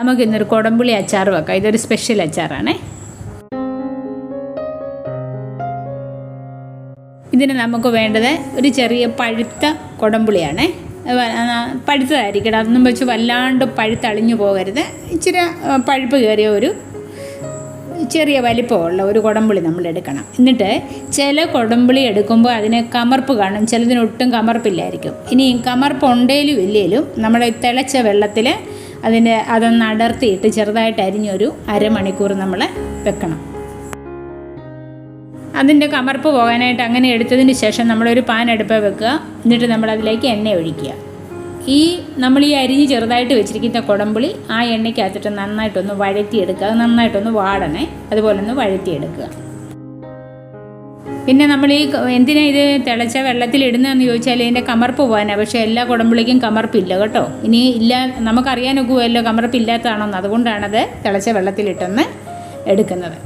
നമുക്കിന്നൊരു കുടംപുളി അച്ചാർ വെക്കാം. ഇതൊരു സ്പെഷ്യൽ അച്ചാറാണേ. ഇതിന് നമുക്ക് വേണ്ടത് ഒരു ചെറിയ പഴുത്ത കുടംപുളിയാണേ. പഴുത്തതായിരിക്കും പഴുത്തതായിരിക്കണം അതൊന്നും വെച്ച് വല്ലാണ്ട് പഴുത്തളിഞ്ഞു പോകരുത്. ഇച്ചിരി പഴുപ്പ് കയറിയ ഒരു ചെറിയ വലിപ്പമുള്ള ഒരു കുടംപുളി നമ്മൾ എടുക്കണം. എന്നിട്ട് ചില കുടംപുളി എടുക്കുമ്പോൾ അതിന് കമർപ്പ് കാണും. ചിലതിന് ഒട്ടും കമർപ്പില്ലായിരിക്കും. ഇനി കമർപ്പ് ഉണ്ടേലും ഇല്ലേലും നമ്മുടെ തിളച്ച വെള്ളത്തിൽ അതിന്റെ അതൊന്ന് അടർത്തിയിട്ട് ചെറുതായിട്ട് അരിഞ്ഞൊരു അരമണിക്കൂർ നമ്മൾ വെക്കണം. അതിന്റെ കമർപ്പ് പോകാനായിട്ട് അങ്ങനെ എടുത്തതിന് ശേഷം നമ്മളൊരു പാൻ അടുപ്പ് വെക്കുക. എന്നിട്ട് നമ്മൾ അതിലേക്ക് എണ്ണ ഒഴിക്കുക. ഈ നമ്മൾ ഈ അരിഞ്ഞ് ചെറുതായിട്ട് വെച്ചിരിക്കുന്ന കുടമ്പുളി ആ എണ്ണയ്ക്കകത്തിട്ട് നന്നായിട്ടൊന്ന് വഴറ്റിയെടുക്കുക. അത് നന്നായിട്ടൊന്ന് വാടണേ. അതുപോലെ ഒന്ന് വഴറ്റിയെടുക്കുക. പിന്നെ നമ്മൾ ഈ എന്തിനാ ഇത് തിളച്ച വെള്ളത്തിൽ ഇടുന്നതെന്ന് ചോദിച്ചാൽ ഇതിന്റെ കമർപ്പ് പോകാനാണ് പക്ഷേ എല്ലാ കുടമ്പുളിക്കും കമർപ്പില്ല കേട്ടോ. ഇനി ഇല്ല നമുക്കറിയാനൊക്കുമല്ലോ കമർപ്പില്ലാത്തതാണോന്ന്. അതുകൊണ്ടാണത് തിളച്ച വെള്ളത്തിലിട്ടൊന്ന് എടുക്കുന്നത്.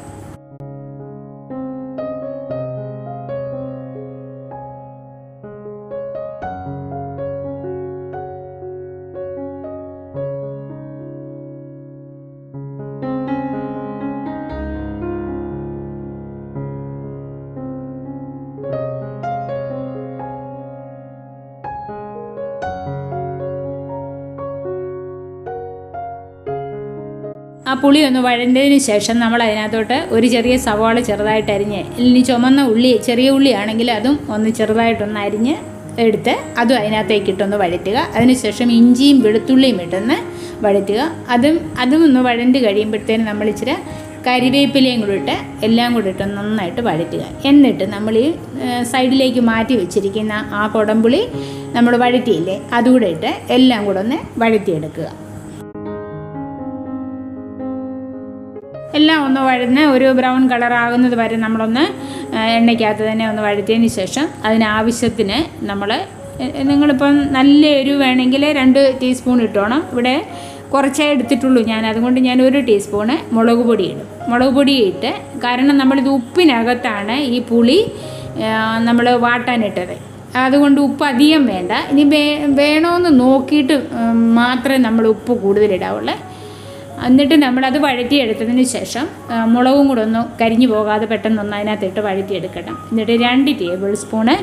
ആ പുളി ഒന്ന് വഴണ്ടതിന് ശേഷം നമ്മൾ അതിനകത്തോട്ട് ഒരു ചെറിയ സവാള ചെറുതായിട്ട് അരിഞ്ഞ് ഇനി ചുമന്ന ഉള്ളി ചെറിയ ഉള്ളിയാണെങ്കിൽ അതും ഒന്ന് ചെറുതായിട്ടൊന്ന് അരിഞ്ഞ് എടുത്ത് അതും അതിനകത്തേക്ക് ഇട്ടൊന്ന് വഴറ്റുക. അതിനുശേഷം ഇഞ്ചിയും വെളുത്തുള്ളിയും ഇട്ടൊന്ന് വഴറ്റുക. അതും അതും ഒന്ന് വഴണ്ട് കഴിയുമ്പോഴത്തേനും നമ്മൾ ഇച്ചിരി കരിവേപ്പിലയും കൂടി ഇട്ട് എല്ലാം കൂടി ഇട്ട് നന്നായിട്ട് വഴറ്റുക. എന്നിട്ട് നമ്മൾ ഈ സൈഡിലേക്ക് മാറ്റി വെച്ചിരിക്കുന്ന ആ കുടംപുളി നമ്മൾ വഴറ്റിയില്ലേ അതുകൂടെ ഇട്ട് എല്ലാം കൂടെ ഒന്ന് വഴറ്റിയെടുക്കുക. എല്ലാം ഒന്ന് വഴന്ന് ഒരു ബ്രൗൺ കളർ ആകുന്നത് വരെ നമ്മളൊന്ന് എണ്ണയ്ക്കകത്ത് തന്നെ ഒന്ന് വഴറ്റിയതിന് ശേഷം അതിനാവശ്യത്തിന് നമ്മൾ നിങ്ങളിപ്പം നല്ല എരിവ് വേണമെങ്കിൽ രണ്ട് ടീസ്പൂൺ ഇട്ടോണം. ഇവിടെ കുറച്ചേ എടുത്തിട്ടുള്ളൂ ഞാൻ. അതുകൊണ്ട് ഞാൻ ഒരു ടീസ്പൂണ് മുളക് പൊടി ഇടും. മുളക് പൊടി ഇട്ട് കാരണം നമ്മളിത് ഉപ്പിനകത്താണ് ഈ പുളി നമ്മൾ വാട്ടാനിട്ടത്. അതുകൊണ്ട് ഉപ്പ് അധികം വേണ്ട. ഇനി വേ വേണമെന്ന് നോക്കിയിട്ട് മാത്രമേ നമ്മൾ ഉപ്പ് കൂടുതലിടാവുള്ളൂ. എന്നിട്ട് നമ്മളത് വഴറ്റിയെടുത്തതിന് ശേഷം മുളകും കൂടെ ഒന്ന് കരിഞ്ഞു പോകാതെ പെട്ടെന്ന് ഒന്ന് അതിനകത്തിട്ട് വഴറ്റിയെടുക്കണം. എന്നിട്ട് രണ്ട് ടേബിൾ സ്പൂണ്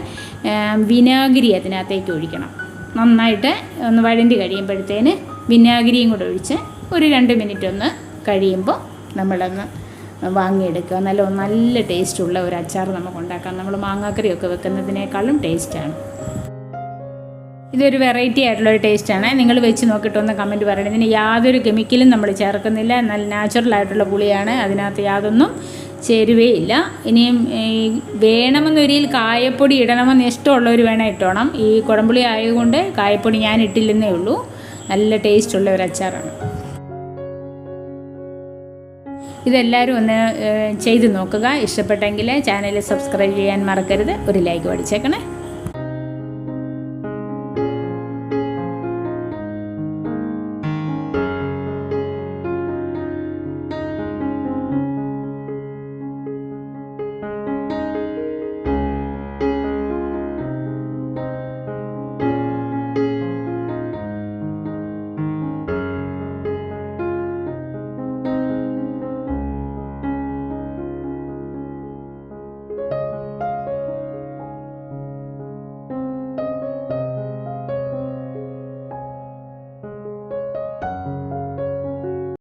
വിനാഗിരി അതിനകത്തേക്ക് ഒഴിക്കണം. നന്നായിട്ട് ഒന്ന് വഴണ്ടി കഴിയുമ്പോഴത്തേന് വിനാഗിരിയും കൂടെ ഒഴിച്ച് ഒരു രണ്ട് മിനിറ്റ് ഒന്ന് കഴിയുമ്പോൾ നമ്മളൊന്ന് വാങ്ങിയെടുക്കുക. നല്ല നല്ല ടേസ്റ്റുള്ള ഒരു അച്ചാർ നമുക്ക് ഉണ്ടാക്കാം. നമ്മൾ മാങ്ങാക്കറിയൊക്കെ വെക്കുന്നതിനേക്കാളും ടേസ്റ്റാണ്. ഇതൊരു വെറൈറ്റി ആയിട്ടുള്ള ഒരു ടേസ്റ്റാണ് നിങ്ങൾ വെച്ച് നോക്കിയിട്ട് ഒന്ന് കമന്റ് പറയണം. ഇതിന് യാതൊരു കെമിക്കലും നമ്മൾ ചേർക്കുന്നില്ല. നല്ല നാച്ചുറൽ ആയിട്ടുള്ള പുളിയാണ്. അതിനകത്ത് യാതൊന്നും ചേരുവേയില്ല ഇനിയും ഈ വേണമെന്നൊരിയിൽ കായപ്പൊടി ഇടണമെന്ന് ഇഷ്ടമുള്ളവർ വേണം ഇട്ടോണം. ഈ കുടംപുളി ആയതുകൊണ്ട് കായപ്പൊടി ഞാൻ ഇട്ടില്ലെന്നേ ഉള്ളൂ. നല്ല ടേസ്റ്റുള്ള ഒരു അച്ചാറാണ്. ഇതെല്ലാവരും ഒന്ന് ചെയ്ത് നോക്കുക. ഇഷ്ടപ്പെട്ടെങ്കിൽ ചാനൽ സബ്സ്ക്രൈബ് ചെയ്യാൻ മറക്കരുത്. ഒരു ലൈക്ക് പഠിച്ചേക്കണേ